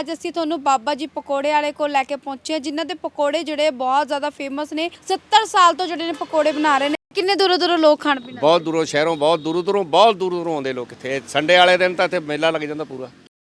ਅੱਜ ਅਸੀਂ ਤੁਹਾਨੂੰ ਬਾਬਾ ਜੀ ਪਕੌੜੇ ਵਾਲੇ ਕੋਲ ਲੈ ਕੇ ਪਹੁੰਚੇ ਹਾਂ ਜਿਨ੍ਹਾਂ ਦੇ ਪਕੌੜੇ ਜਿਹੜੇ ਬਹੁਤ ਜ਼ਿਆਦਾ ਫੇਮਸ ਨੇ। 70 ਸਾਲ ਤੋਂ ਜਿਹੜੇ ਨੇ ਪਕੌੜੇ ਬਣਾ ਰਹੇ ਨੇ। ਕਿੰਨੇ ਦੂਰੋਂ ਦੂਰੋਂ ਲੋਕ ਖਾਣ ਪੀਣ ਆਉਂਦੇ ਬਹੁਤ ਦੂਰੋਂ ਸ਼ਹਿਰੋਂ ਬਹੁਤ ਦੂਰੋਂ ਦੂਰੋਂ ਬਹੁਤ ਦੂਰੋਂ ਦੂਰੋਂ ਆਉਂਦੇ ਲੋਕ ਇੱਥੇ। ਸੰਡੇ ਵਾਲੇ ਦਿਨ ਤਾਂ ਇੱਥੇ ਮੇਲਾ ਲੱਗ ਜਾਂਦਾ ਪੂਰਾ।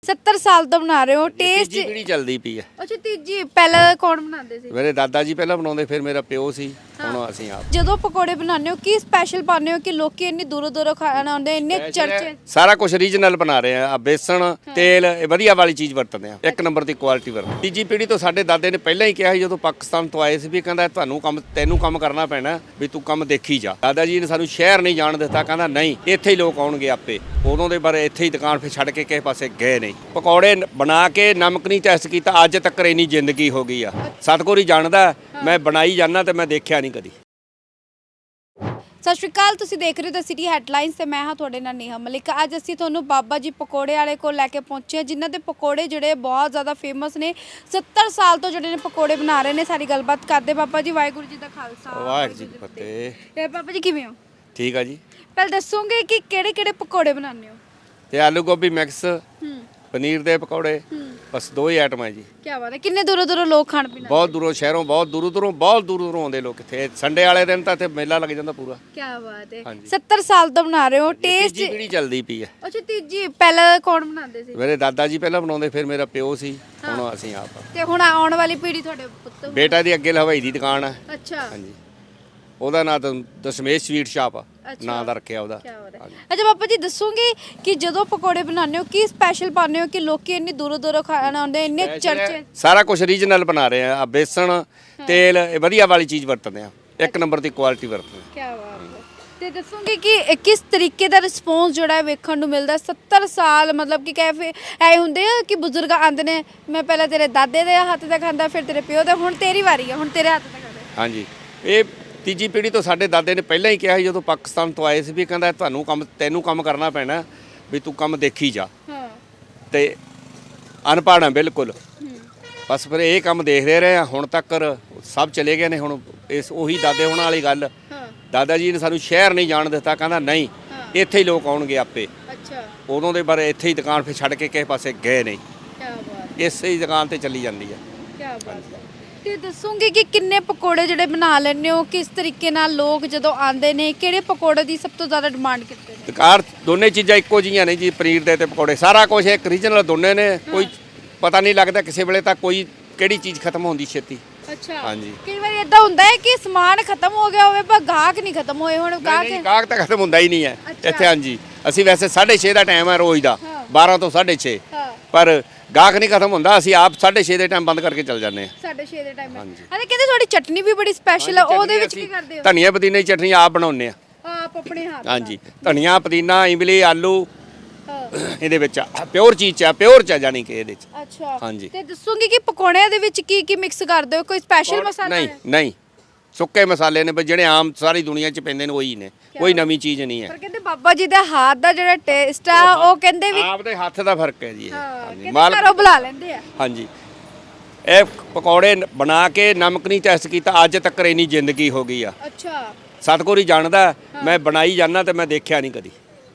70 ਸਾਲ ਤੋਂ ਬਣਾ ਰਹੇ ਹੋ। ਟੇਸਟ ਤੀਜੀ ਪੀੜੀ ਚੱਲਦੀ ਪਈ ਹੈ। ਅੱਛਾ ਤੀਜੀ। ਪਹਿਲਾਂ ਕੌਣ ਬਣਾਉਂਦੇ ਸੀ? ਮੇਰੇ ਦਾਦਾ ਜੀ ਪਹਿਲਾਂ ਬਣਾਉਂਦੇ ਫਿਰ ਮੇਰਾ ਪਿਓ ਸੀ। ਹੁਣ ਅਸੀਂ ਆਪ ਜਦੋਂ ਪਕੌੜੇ ਬਣਾਉਂਦੇ ਹੋ ਕੀ ਸਪੈਸ਼ਲ ਪਾਉਂਦੇ ਹੋ ਕਿ ਲੋਕੀ ਇੰਨੀ ਦੂਰੋਂ ਦੂਰੋਂ ਖਾਣ ਆਉਂਦੇ ਇੰਨੇ ਚਰਚੇ? ਸਾਰਾ ਕੁਝ ਰੀਜਨਲ ਬਣਾ ਰਹੇ ਆ। ਬੇਸਣ ਤੇਲ ਇਹ ਵਧੀਆ ਵਾਲੀ ਚੀਜ਼ ਵਰਤਦੇ ਆ। ਇੱਕ ਨੰਬਰ ਦੀ ਕੁਆਲਿਟੀ ਵਰਤਦੇ ਤੀਜੀ ਪੀੜੀ ਤੋਂ ਸਾਡੇ ਦਾਦੇ ਨੇ ਪਹਿਲਾਂ ਹੀ ਕਿਹਾ ਸੀ ਜਦੋਂ ਪਾਕਿਸਤਾਨ ਤੋਂ ਆਏ ਸੀ ਵੀ ਕਹਿੰਦਾ ਤੁਹਾਨੂੰ ਕੰਮ ਤੈਨੂੰ ਕੰਮ ਕਰਨਾ ਪੈਣਾ ਵੀ ਤੂੰ ਕੰਮ ਦੇਖੀ ਜਾ। ਦਾਦਾ ਜੀ ਨੇ ਸਾਨੂੰ ਸ਼ਹਿਰ ਨਹੀਂ ਜਾਣ ਦਿੱਤਾ ਕਹਿੰਦਾ ਨਹੀਂ ਇੱਥੇ ਹੀ ਲੋਕ ਆਉਣਗੇ ਆਪੇ। ਉਦੋਂ ਦੇ ਬਾਰੇ ਇੱਥੇ ਹੀ ਦੁਕਾਨ ਫਿਰ ਛੱਡ ਕੇ ਕਿਸੇ ਪਾਸੇ ਗਏ ਨਹੀਂ। ਪਕੌੜੇ ਨ- ਬਣਾ ਕੇ ਨਮਕ ਨਹੀਂ ਟੈਸਟ ਕੀਤਾ ਅੱਜ ਤੱਕ ਇੰਨੀ ਜ਼ਿੰਦਗੀ ਹੋ ਗਈ ਆ। ਸਤਿਗੁਰੂ ਹੀ ਜਾਣਦਾ ਮੈਂ ਬਣਾਈ ਜਾਂਦਾ ਤੇ ਮੈਂ ਦੇਖਿਆ ਨਹੀਂ ਕਦੀ। ਸਤਿ ਸ਼੍ਰੀ ਅਕਾਲ ਤੁਸੀਂ ਦੇਖ ਰਹੇ ਹੋ ਦ ਸਿਟੀ ਹੈਡਲਾਈਨਸ ਤੇ ਮੈਂ ਹਾਂ ਤੁਹਾਡੇ ਨਾਲ ਨੇਹਾ ਮਲਿਕ। ਅੱਜ ਅਸੀਂ ਤੁਹਾਨੂੰ ਬਾਬਾ ਜੀ ਪਕੌੜੇ ਵਾਲੇ ਕੋਲ ਲੈ ਕੇ ਪਹੁੰਚੇ ਹਾਂ ਜਿਨ੍ਹਾਂ ਦੇ ਪਕੌੜੇ ਜਿਹੜੇ ਬਹੁਤ ਜ਼ਿਆਦਾ ਫੇਮਸ ਨੇ। 70 ਸਾਲ ਤੋਂ ਜਿਹੜੇ ਨੇ ਪਕੌੜੇ ਬਣਾ ਰਹੇ ਨੇ ਸਾਰੀ ਗੱਲਬਾਤ ਕਰਦੇ ਬਾਬਾ ਜੀ ਵਾਹਿਗੁਰੂ ਜੀ ਦਾ ਖਾਲਸਾ ਵਾਹਿਗੁਰੂ ਜੀ ਕੀ ਫਤਿਹ। ਤੇ ਬਾਬਾ ਜੀ ਕਿਵੇਂ ਹੋ? ਠੀਕ ਆ ਜੀ। ਪਹਿਲਾਂ ਦੱਸੋਗੇ ਕਿ ਕਿਹੜੇ ਕਿਹੜੇ ਪਕੌੜੇ ਬਣਾਉਂਦੇ ਹੋ? ਤੇ ਆਲੂ ਗੋਭੀ ਮਿਕਸ ਹੂੰ। ਪਨੀਰ ਦੇ ਪਕੌੜੇ ਬਸ ਦੋ ਹੀ ਆਈਟਮਾਂ ਹੈ ਜੀ। ਕੀ ਬਾਤ ਹੈ ਕਿੰਨੇ ਦੂਰੋਂ ਦੂਰੋਂ ਲੋਕ ਖਾਣ ਪੀਣ ਬਹੁਤ ਦੂਰੋਂ ਸ਼ਹਿਰੋਂ ਬਹੁਤ ਦੂਰੋਂ ਦੂਰੋਂ ਬਹੁਤ ਦੂਰੋਂ ਦੂਰੋਂ ਆਉਂਦੇ ਲੋਕ ਇੱਥੇ। ਸੰਡੇ ਵਾਲੇ ਦਿਨ ਤਾਂ ਇੱਥੇ ਮੇਲਾ ਲੱਗ ਜਾਂਦਾ ਪੂਰਾ। ਕੀ ਬਾਤ ਹੈ। ਹਾਂਜੀ। 70 ਸਾਲ ਤੋਂ ਬਣਾ ਰਹੇ ਹੋ ਟੇਸਟ ਤੀਜੀ ਪੀੜੀ ਚੱਲਦੀ ਪਈ ਹੈ। ਅੱਛਾ ਤੀਜੀ ਪਹਿਲਾਂ ਕੌਣ ਬਣਾਉਂਦੇ ਸੀ? ਮੇਰੇ ਦਾਦਾ ਜੀ ਪਹਿਲਾਂ ਬਣਾਉਂਦੇ ਫਿਰ ਮੇਰਾ ਪਿਓ ਸੀ ਹੁਣ ਅਸੀਂ ਆਪ। ਆ। ਤੇ ਹੁਣ ਆਉਣ ਵਾਲੀ ਪੀੜ੍ਹੀ ਤੁਹਾਡੇ ਪੁੱਤ ਬੇਟਾ ਦੀ ਅੱਗੇ ਹਲਵਾਈ ਦੀ ਦੁਕਾਨ ਹੈ ਅੱਛਾ। ਹਾਂਜੀ। ਉਹਦਾ ਨਾਂ ਤਾਂ ਦਸ਼ਮੇਸ਼ ਸਵੀਟ ਸ਼ਾਪ ਆ। ਨਾਂ ਦਾ ਰੱਖਿਆ ਉਹਦਾ। ਅੱਛਾ ਬਾਬਾ ਜੀ ਦੱਸੋਗੇ ਕਿ ਜਦੋਂ ਪਕੌੜੇ ਬਣਾਉਂਦੇ ਹੋ ਕੀ ਸਪੈਸ਼ਲ ਪਾਉਂਦੇ ਹੋ ਕਿ ਲੋਕੀ ਇੰਨੀ ਦੂਰੋਂ ਦੂਰੋਂ ਖਾਣ ਆਉਂਦੇ ਇੰਨੇ ਚਰਚੇ ਸਾਰਾ ਕੁਝ ਰੀਜਨਲ ਬਣਾ ਰਹੇ ਆ। ਬੇਸਣ ਤੇਲ ਇਹ ਵਧੀਆ ਵਾਲੀ ਚੀਜ਼ ਵਰਤਦੇ ਆ। ਇੱਕ ਨੰਬਰ ਦੀ ਕੁਆਲਿਟੀ ਵਰਤਦੇ ਆ। ਕੀ ਬਾਤ ਹੈ। ਤੇ ਦੱਸੋਗੇ ਕਿ ਕਿਸ ਤਰੀਕੇ ਦਾ ਰਿਸਪੌਂਸ ਜਿਹੜਾ ਹੈ ਵੇਖਣ ਨੂੰ ਮਿਲਦਾ? 70 ਸਾਲ ਮਤਲਬ ਕਿ ਕੈਫੇ ਐ ਹੁੰਦੇ ਆ ਕਿ ਬਜ਼ੁਰਗ ਆਂਦੇ ਨੇ ਮੈਂ ਪਹਿਲਾਂ ਤੇਰੇ ਦਾਦੇ ਦੇ ਹੱਥ ਦਾ ਖਾਂਦਾ ਫਿਰ ਤੇਰੇ ਪਿਓ ਦਾ। ਹੁਣ ਤੇਰੀ ਵਾਰੀ ਹੈ ਹੁਣ ਤੇਰੇ ਹੱਥ ਦਾ ਖਾਂਦਾ। ਹਾਂਜੀ। ਇਹ ਤੀਜੀ ਪੀੜੀ ਤੋਂ ਸਾਡੇ ਦਾਦੇ ਨੇ ਪਹਿਲਾਂ ਹੀ ਕਿਹਾ ਸੀ ਜਦੋਂ ਪਾਕਿਸਤਾਨ ਤੋਂ ਆਏ ਸੀ ਵੀ ਕਹਿੰਦਾ ਤੁਹਾਨੂੰ ਕੰਮ ਤੈਨੂੰ ਕੰਮ ਕਰਨਾ ਪੈਣਾ ਵੀ ਤੂੰ ਕੰਮ ਦੇਖੀ ਜਾ। ਹਾਂ। ਤੇ ਅਨਪੜ੍ਹ ਆ ਬਿਲਕੁਲ। ਹੂੰ ਬਸ ਫਿਰ ਇਹ ਕੰਮ ਦੇਖਦੇ ਰਹੇ ਆ ਹੁਣ ਤੱਕ ਸਭ ਚਲੇ ਗਏ ਨੇ ਹੁਣ ਇਸ ਉਹੀ ਦਾਦੇ ਹੋਣ ਵਾਲੀ ਗੱਲ। ਹਾਂ। ਦਾਦਾ ਜੀ ਨੇ ਸਾਨੂੰ ਸ਼ਹਿਰ ਨਹੀਂ ਜਾਣ ਦਿੱਤਾ ਕਹਿੰਦਾ ਨਹੀਂ ਹਾਂ। ਇੱਥੇ ਹੀ ਲੋਕ ਆਉਣਗੇ ਆਪੇ। ਅੱਛਾ। ਉਦੋਂ ਦੇ ਬਾਰੇ ਇੱਥੇ ਹੀ ਦੁਕਾਨ ਫਿਰ ਛੱਡ ਕੇ ਕਿਸੇ ਪਾਸੇ ਗਏ ਨਹੀਂ। ਕੀ ਬਾਤ। ਇਸੇ ਹੀ ਦੁਕਾਨ ਤੇ ਚੱਲੀ ਜਾਂਦੀ ਹੈ ਕੀ ਬਾਤ ਹੈ। ਤੇ ਦੱਸੋਗੇ ਕਿ ਕਿੰਨੇ ਪਕੌੜੇ ਜਿਹੜੇ ਬਣਾ ਲੈਂਦੇ ਹੋ? ਕਿਸ ਤਰੀਕੇ ਨਾਲ ਲੋਕ ਜਦੋਂ ਆਉਂਦੇ ਨੇ? ਕਿਹੜੇ ਪਕੌੜੇ ਦੀ ਸਭ ਤੋਂ ਜ਼ਿਆਦਾ ਡਿਮਾਂਡ ਕਿਤੇ ਨੇ? ਦੁਕਾਨ ਦੋਨੇ ਚੀਜ਼ਾਂ ਇੱਕੋ ਜੀਆਂ ਨੇ ਜੀ ਪਨੀਰ ਦੇ ਤੇ ਪਕੌੜੇ। ਸਾਰਾ ਕੁਝ ਇੱਕ ਰੀਜਨਲ ਦੋਨੇ ਨੇ। ਕੋਈ ਪਤਾ ਨਹੀਂ ਲੱਗਦਾ ਕਿਸੇ ਵੇਲੇ ਤਾਂ ਕੋਈ ਕਿਹੜੀ ਚੀਜ਼ ਖਤਮ ਹੁੰਦੀ ਛੇਤੀ। ਅੱਛਾ। ਹਾਂਜੀ। ਕਈ ਵਾਰ ਇਦਾਂ ਹੁੰਦਾ ਹੈ ਕਿ ਸਮਾਨ ਖਤਮ ਹੋ ਗਿਆ ਹੋਵੇ ਪਰ ਗਾਹਕ ਨਹੀਂ ਖਤਮ ਹੋਏ ਹੁਣ। ਗਾਹਕ ਨਹੀਂ ਗਾਹਕ ਤਾਂ ਖਤਮ ਹੁੰਦਾ ਹੀ ਨਹੀਂ ਹੈ। ਇੱਥੇ ਹਾਂਜੀ। ਅਸੀਂ ਵੈਸੇ 6:30 ਦਾ ਟਾਈਮ ਹੈ ਰੋਜ਼ ਦਾ। ਹਾਂ। 12 ਤੋਂ 6:30 ਹਾਂ। ਪਰ ਗਾਹਕ ਨਹੀਂ ਖਤਮ ਹੁੰਦਾ ਅਸੀਂ ਆਪ 6:30 ਦੇ ਟਾਈਮ ਬੰਦ ਕਰਕੇ ਚੱਲ ਜਾਂਦੇ ਹਾਂ। ਸਾਡੇ 6 ਦੇ ਟਾਈਮ ਹਾਂਜੀ। ਅਰੇ ਕਹਿੰਦੇ ਤੁਹਾਡੀ ਚਟਨੀ ਵੀ ਬੜੀ ਸਪੈਸ਼ਲ ਹੈ ਉਹਦੇ ਵਿੱਚ ਕੀ ਕਰਦੇ ਹੋ? ਧਨੀਆ ਪੁਦੀਨੇ ਦੀ ਚਟਨੀ ਆਪ ਬਣਾਉਂਦੇ ਆ ਆਪ ਆਪਣੇ ਹੱਥ ਹਾਂਜੀ ਧਨੀਆ ਪੁਦੀਨਾ ਇਮਲੀ ਆਲੂ ਹਾਂ। ਇਹਦੇ ਵਿੱਚ ਪਿਓਰ ਚੀਜ਼ ਚ ਆ ਪਿਓਰ ਚ ਆ ਜਾਣੀ ਕਿ ਇਹਦੇ ਚ। ਅੱਛਾ। ਹਾਂਜੀ। ਤੇ ਦੱਸੋਗੇ ਕਿ ਪਕੌੜਿਆਂ ਦੇ ਵਿੱਚ ਕੀ ਕੀ ਮਿਕਸ ਕਰਦੇ ਹੋ? ਕੋਈ ਸਪੈਸ਼ਲ ਮਸਾਲਾ ਨਹੀਂ ਹੈ? ਨਹੀਂ। ਸੁੱਕੇ ਮਸਾਲੇ ਨੇ ਬਈ ਜਿਹੜੇ ਆਮ ਸਾਰੀ ਦੁਨੀਆ ਚ ਪੈਂਦੇ ਨੇ ਉਹੀ ਨੇ। ਕੋਈ ਨਵੀਂ ਚੀਜ਼ ਨਹੀਂ ਹੈ। ਪਰ ਕਹਿੰਦੇ ਬਾਬਾ ਜੀ ਦਾ ਹੱਥ ਦਾ ਜਿਹੜਾ ਟੇਸਟ ਆ ਉਹ ਕਹਿੰਦੇ ਵੀ ਆਪ ਦੇ ਹੱਥ ਦਾ ਫ਼ਰਕ ਹੈ ਜੀ ਇਹ। ਹਾਂ ਹਾਂਜੀ। ਕਹਿੰਦੇ ਮਾਲ ਘਰੋਂ ਬੁਲਾ ਲੈਂਦੇ ਆ। ਹਾਂਜੀ। ਇਹ ਪਕੌੜੇ ਨ- ਬਣਾ ਕੇ ਨਮਕ ਨਹੀਂ ਟੈਸਟ ਕੀਤਾ ਅੱਜ ਤੱਕ ਇੰਨੀ ਜ਼ਿੰਦਗੀ ਹੋ ਗਈ ਆ। ਅੱਛਾ। ਸਤਿਗੁਰੂ ਹੀ ਜਾਣਦਾ ਮੈਂ ਬਣਾਈ ਜਾਂਦਾ ਤੇ ਮੈਂ ਦੇਖਿਆ ਨਹੀਂ ਕਦੀ।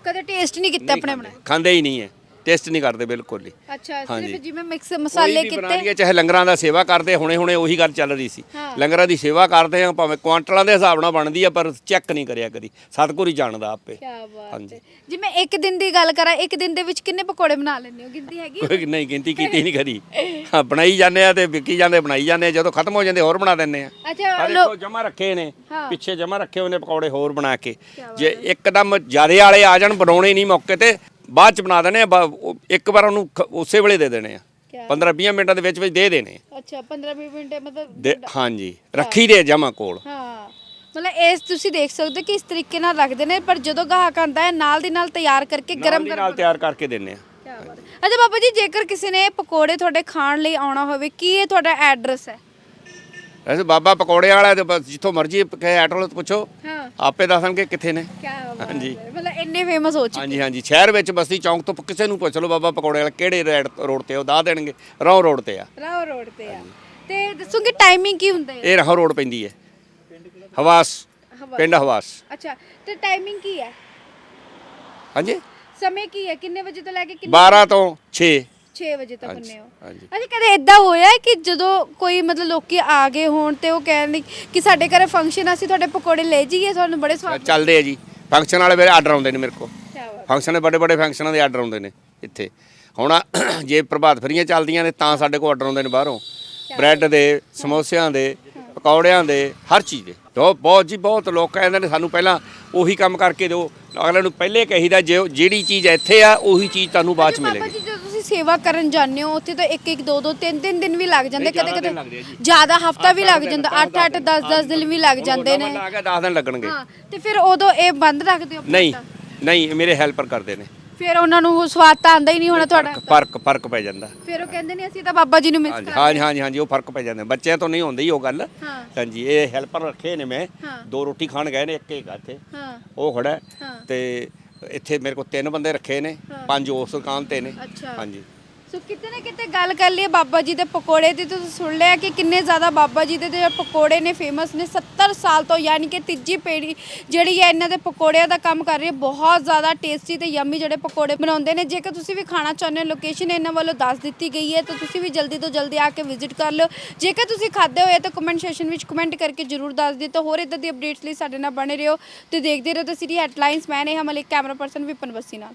ਕਦੇ ਟੇਸਟ ਨਹੀਂ ਕੀਤਾ ਆਪਣੇ ਬਣਾਏ। ਖਾਂਦੇ ਹੀ ਨਹੀਂ ਹੈ। ਟੈਸਟ ਨਹੀਂ ਕਰਦੇ ਬਿਲਕੁਲ ਹੀ। ਅੱਛਾ। ਸਿਰਫ ਜਿਵੇਂ ਮਿਕਸ ਮਸਾਲੇ ਕੀਤੇ। ਚਾਹੇ ਲੰਗਰਾਂ ਦਾ ਸੇਵਾ ਕਰਦੇ ਹੁਣੇ ਹੁਣੇ ਉਹੀ ਗੱਲ ਚੱਲ ਰਹੀ ਸੀ। ਲੰਗਰਾਂ ਦੀ ਸੇਵਾ ਕਰਦੇ ਆ ਭਾਵੇਂ ਕੁਆਂਟਲਾਂ ਦੇ ਹਿਸਾਬ ਨਾਲ ਬਣਦੀ ਆ ਪਰ ਚੈੱਕ ਨਹੀਂ ਕਰਿਆ ਕਦੀ। ਸਤਿਗੁਰੂ ਹੀ ਜਾਣਦਾ ਆਪੇ। ਕੀ ਬਾਤ ਹਾਂਜੀ। ਹੈ ਜਿਵੇਂ ਇੱਕ ਦਿਨ ਦੀ ਗੱਲ ਕਰਾਂ ਇੱਕ ਦਿਨ ਦੇ ਵਿੱਚ ਕਿੰਨੇ ਪਕੌੜੇ ਬਣਾ ਲੈਂਦੇ ਹੋ? ਗਿਣਤੀ ਹੈਗੀ ਕੋਈ ਨਹੀਂ ਗਿਣਤੀ ਕੀਤੀ ਨਹੀਂ ਕਰੀ ਹਾਂ ਬਣਾਈ ਜਾਂਦੇ ਆ ਤੇ ਵਿਕੀ ਜਾਂਦੇ ਬਣਾਈ ਜਾਂਦੇ ਆ। ਜਦੋਂ ਖਤਮ ਹੋ ਜਾਂਦੇ ਹੋਰ ਬਣਾ ਦਿੰਦੇ ਆ। ਅੱਛਾ ਦੇਖੋ ਜਮਾ ਰੱਖੇ ਨੇ। ਪਿੱਛੇ ਜਮਾ ਰੱਖੇ ਹੋਏ ਨੇ ਪਕੌੜੇ ਹੋਰ ਬਣਾ ਕੇ। ਜੇ ਇੱਕਦਮ ਜਿਆਦੇ ਵਾਲੇ ਆ ਜਾਣ ਬਣਾਉਣੇ ਨਹੀਂ ਮੌਕੇ ਤੇ ਬਾਅਦ ਚ ਬਣਾ ਦੇਣੇ ਆ ਬਾ- ਉਹ ਇੱਕ ਵਾਰ ਉਹਨੂੰ ਖ- ਉਸੇ ਵੇਲੇ ਦੇ ਦੇਣੇ ਆ। ਕਿਆ? 15 20 ਮਿੰਟਾਂ ਦੇ ਵਿੱਚ ਵਿੱਚ ਦੇ ਦੇਣੇ ਆ। ਅੱਛਾ 15 20 ਮਿੰਟ ਮਤਲਬ ਦੇ ਹਾਂਜੀ ਰੱਖੀ ਦੇ ਜਮਾ ਕੋਲ। ਹਾਂ। ਮਤਲਬ ਇਸ ਤੁਸੀਂ ਦੇਖ ਸਕਦੇ ਹੋ ਕਿ ਇਸ ਤਰੀਕੇ ਨਾਲ ਰੱਖਦੇ ਨੇ ਪਰ ਜਦੋਂ ਗਾਹਕ ਆਂਦਾ ਹੈ ਨਾਲ ਦੀ ਨਾਲ ਤਿਆਰ ਕਰਕੇ ਗਰਮ ਗਰਮ ਨਾਲ ਤਿਆਰ ਕਰਕੇ ਦਿੰਨੇ ਆ। ਕਿਆ ਬਾਤ ਹੈ। ਅੱਛਾ ਬਾਬਾ ਜੀ ਜੇਕਰ ਕਿਸੇ ਨੇ ਪਕੌੜੇ ਤੁਹਾਡੇ ਖਾਣ ਲਈ ਆਉਣਾ ਹੋਵੇ ਕੀ ਇਹ ਤੁਹਾਡਾ ਐਡਰੈਸ ਹੈ? ਵੈਸੇ ਬਾਬਾ ਪਕੌੜੇ ਵਾਲਾ ਤੇ ਬਸ ਜਿੱਥੋਂ ਮਰਜ਼ੀ ਕਹੇ ਆਟੋ ਤੋਂ ਪੁੱਛੋ। ਹਾਂ। ਆਪੇ ਦੱਸਣਗੇ ਕਿੱਥੇ ਨੇ। ਕੀ ਹਾਂਜੀ। ਮਤਲਬ ਇੰਨੇ ਫੇਮਸ ਹੋ ਚੁੱਕੇ। ਹਾਂਜੀ ਹਾਂਜੀ। ਸ਼ਹਿਰ ਵਿੱਚ ਬਸਤੀ ਚੌਂਕ ਤੋਂ ਕਿਸੇ ਨੂੰ ਪੁੱਛ ਲਓ ਬਾਬਾ ਪਕੌੜੇ ਵਾਲਾ ਕਿਹੜੇ ਰੈਡ ਤੇ ਆ, ਉਹ ਦੱਸ ਦੇਣਗੇ। ਰਾਹ ਰੋਡ ਤੇ ਆ। ਰਾਓ ਰੋਡ ਤੇ ਆ। ਤੇ ਦੱਸੋਗੇ ਟਾਈਮਿੰਗ ਕੀ ਹੁੰਦਾ ਹੈ? ਇਹ ਰਾਹ ਰੋਡ ਪੈਂਦੀ ਹੈ। ਹਵਾਸ। ਹਵਾਸ। ਪਿੰਡ ਹਵਾਸ। ਅੱਛਾ ਤੇ ਟਾਈਮਿੰਗ ਕੀ ਹੈ? ਹਾਂਜੀ। ਸਮੇਂ ਕੀ ਹੈ? ਕਿੰਨੇ ਵਜੇ ਤੋਂ ਲੈ ਕੇ ਕਿੰਨੇ 12 ਤੋਂ 6 6 ਵਜੇ ਤੱਕ ਹੁੰਨੇ ਹੋ ਹਾਂਜੀ। ਅੱਛਾ ਕਦੇ ਇਦਾਂ ਹੋਇਆ ਹੈ ਕਿ ਜਦੋਂ ਕੋਈ ਮਤਲਬ ਲੋਕੀ ਆ ਗਏ ਹੋਣ ਤੇ ਉਹ ਕਹਿਣ ਕਿ ਸਾਡੇ ਘਰੇ ਫੰਕਸ਼ਨ ਅਸੀਂ ਤੁਹਾਡੇ ਪਕੌੜੇ ਲੈ ਜਾਈਏ ਤੁਹਾਨੂੰ ਬੜੇ ਸਵਾਦ ਚੱਲਦੇ ਆ ਜੀ। ਫੰਕਸ਼ਨ ਵਾਲੇ ਮੇਰੇ ਆਰਡਰ ਆਉਂਦੇ ਨੇ ਮੇਰੇ ਕੋਲ। ਫੰਕਸ਼ਨ ਦੇ ਵੱਡੇ ਵੱਡੇ ਫੰਕਸ਼ਨਾਂ ਦੇ ਆਰਡਰ ਆਉਂਦੇ ਨੇ ਇੱਥੇ। ਹੁਣ ਜੇ ਪ੍ਰਭਾਤ ਫਰੀਆਂ ਚੱਲਦੀਆਂ ਨੇ ਤਾਂ ਸਾਡੇ ਕੋਲ ਆਰਡਰ ਆਉਂਦੇ ਨੇ ਬਾਹਰੋਂ। ਬ੍ਰੈਡ ਦੇ ਸਮੋਸਿਆਂ ਦੇ ਪਕੌੜਿਆਂ ਦੇ ਹਰ ਚੀਜ਼ ਦੇ। ਬਹੁਤ ਬਹੁਤ ਜੀ ਬਹੁਤ ਲੋਕ ਕਹਿੰਦੇ ਨੇ ਸਾਨੂੰ ਪਹਿਲਾਂ ਉਹੀ ਕੰਮ ਕਰਕੇ ਦਿਓ। ਅਗਲੇ ਨੂੰ ਪਹਿਲੇ ਕਹੀਦਾ ਜੇ ਜਿਹੜੀ ਚੀਜ਼ ਇੱਥੇ ਆ ਉਹੀ ਚੀਜ਼ ਤੁਹਾਨੂੰ ਬਾਅਦ ਚ ਮਿਲੇਗੀ। ਸੇਵਾ ਕਰਨ ਜਾਂਦੇ ਹੋ ਉੱਥੇ ਤਾਂ ਇੱਕ ਇੱਕ ਦੋ ਦੋ ਤਿੰਨ ਤਿੰਨ ਦਿਨ ਵੀ ਲੱਗ ਜਾਂਦੇ ਕਦੇ ਕਦੇ ਜੀ। ਜ਼ਿਆਦਾ ਹਫਤਾ ਵੀ ਲੱਗ ਜਾਂਦਾ ਦਸ 8 8 10 10 ਦਿਨ ਵੀ ਲੱਗ ਜਾਂਦੇ ਨੇ। ਲਾ ਕੇ 10 ਦਿਨ ਲੱਗਣਗੇ। ਹਾਂ ਤੇ ਫਿਰ ਉਦੋਂ ਇਹ ਬੰਦ ਰੱਖਦੇ ਹੋ ਨਹੀਂ? ਨਹੀਂ ਮੇਰੇ ਹੈਲਪਰ ਕਰਦੇ ਨੇ। ਫਿਰ ਉਹਨਾਂ ਨੂੰ ਸਵਾਦ ਤਾਂ ਆਂਦਾ ਹੀ ਨਹੀਂ ਹੋਣਾ ਤੁਹਾਡਾ? ਫ਼ਰਕ ਫ਼ਰਕ ਪੈ ਜਾਂਦਾ। ਫਿਰ ਉਹ ਕਹਿੰਦੇ ਨੇ ਅਸੀਂ ਤਾਂ ਬਾਬਾ ਜੀ ਨੂੰ ਮਿਸ ਹਾਂਜੀ ਕਰ ਹਾਂਜੀ ਹਾਂਜੀ ਹਾਂਜੀ ਉਹ ਫ਼ਰਕ ਪੈ ਜਾਂਦਾ। ਬੱਚਿਆਂ ਤੋਂ ਨਹੀਂ ਹੁੰਦੀ ਉਹ ਗੱਲ। ਹਾਂ। ਹਾਂਜੀ ਇਹ ਹੈਲਪਰ ਰੱਖੇ ਨੇ ਮੈਂ। ਹਾਂ। ਦੋ ਰੋਟੀ ਖਾਣ ਗਏ ਨੇ ਇੱਕ ਇੱਕ ਇੱਥੇ। ਹਾਂ। ਉਹ ਖੜਾ ਹੈ। ਹਾਂ। ਤੇ ਇੱਥੇ ਮੇਰੇ ਕੋਲ ਤਿੰਨ ਬੰਦੇ ਰੱਖੇ ਨੇ। ਪੰਜ ਉਸ ਦੁਕਾਨ ਤੇ ਨੇ। ਅੱਛਾ। ਹਾਂਜੀ। ਸੋ ਕਿਤੇ ਨਾ ਕਿਤੇ ਗੱਲ ਕਰ ਲਈਏ ਬਾਬਾ ਜੀ ਦੇ ਪਕੌੜੇ ਦੀ ਤੁਸੀਂ ਸੁਣ ਲਿਆ ਕਿ ਕਿੰਨੇ ਜ਼ਿਆਦਾ ਬਾਬਾ ਜੀ ਦੇ ਜਿਹੜੇ ਪਕੌੜੇ ਨੇ ਫੇਮਸ ਨੇ 70 ਸਾਲ ਤੋਂ ਯਾਨੀ ਕਿ ਤੀਜੀ ਪੀੜ੍ਹੀ ਜਿਹੜੀ ਹੈ ਇਹਨਾਂ ਦੇ ਪਕੌੜਿਆਂ ਦਾ ਕੰਮ ਕਰ ਰਹੀ ਹੈ। ਬਹੁਤ ਜ਼ਿਆਦਾ ਟੇਸਟੀ ਤੇ ਯੰਮੀ ਜਿਹੜੇ ਪਕੌੜੇ ਬਣਾਉਂਦੇ ਨੇ। ਜੇਕਰ ਤੁਸੀਂ ਵੀ ਖਾਣਾ ਚਾਹੁੰਦੇ ਹੋ ਲੋਕੇਸ਼ਨ ਇਹਨਾਂ ਵੱਲੋਂ ਦੱਸ ਦਿੱਤੀ ਗਈ ਹੈ, ਤਾਂ ਤੁਸੀਂ ਵੀ ਜਲਦੀ ਤੋਂ ਜਲਦੀ ਆ ਕੇ ਵਿਜ਼ਿਟ ਕਰ ਲਿਓ। ਜੇਕਰ ਤੁਸੀਂ ਖਾਦੇ ਹੋਏ ਤਾਂ ਕਮੈਂਟ ਸੈਸ਼ਨ ਵਿੱਚ ਕਮੈਂਟ ਕਰਕੇ ਜਰੂਰ ਦੱਸ ਦਿਓ। ਤਾਂ ਹੋਰ ਇਦਾਂ ਦੀ ਅਪਡੇਟਸ ਲਈ ਸਾਡੇ ਨਾਲ ਬਣੇ ਰਹੋ ਤੇ ਦੇਖਦੇ ਰਹੋ ਤਾਂ ਸਿਟੀ ਹੈਡਲਾਈਨਸ ਮੈਂ ਨੇ ਹਮਲੇ ਕੈਮਰਾ ਪਰਸਨ ਵਿਪਨ ਬੱਸੀ ਨਾਲ।